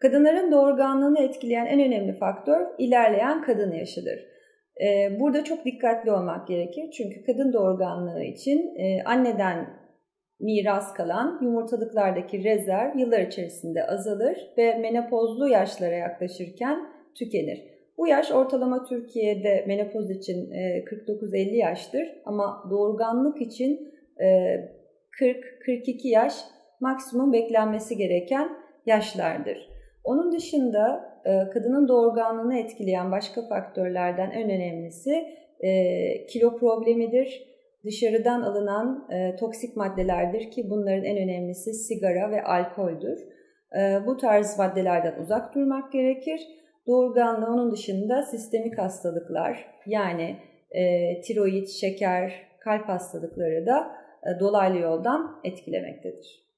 Kadınların doğurganlığını etkileyen en önemli faktör ilerleyen kadın yaşıdır. Ee, burada çok dikkatli olmak gerekir. Çünkü kadın doğurganlığı için e, anneden miras kalan yumurtalıklardaki rezerv yıllar içerisinde azalır ve menopozlu yaşlara yaklaşırken tükenir. Bu yaş ortalama Türkiye'de menopoz için 49-50 e, yaştır ama doğurganlık için 40-42 e, yaş maksimum beklenmesi gereken yaşlardır. Onun dışında e, kadının doğurganlığını etkileyen başka faktörlerden en önemlisi kilo problemidir. Dışarıdan alınan toksik maddelerdir ki bunların en önemlisi sigara ve alkoldür. Bu tarz maddelerden uzak durmak gerekir. Doğurganlığı onun dışında sistemik hastalıklar yani e, tiroid, şeker, kalp hastalıkları da e, dolaylı yoldan etkilemektedir.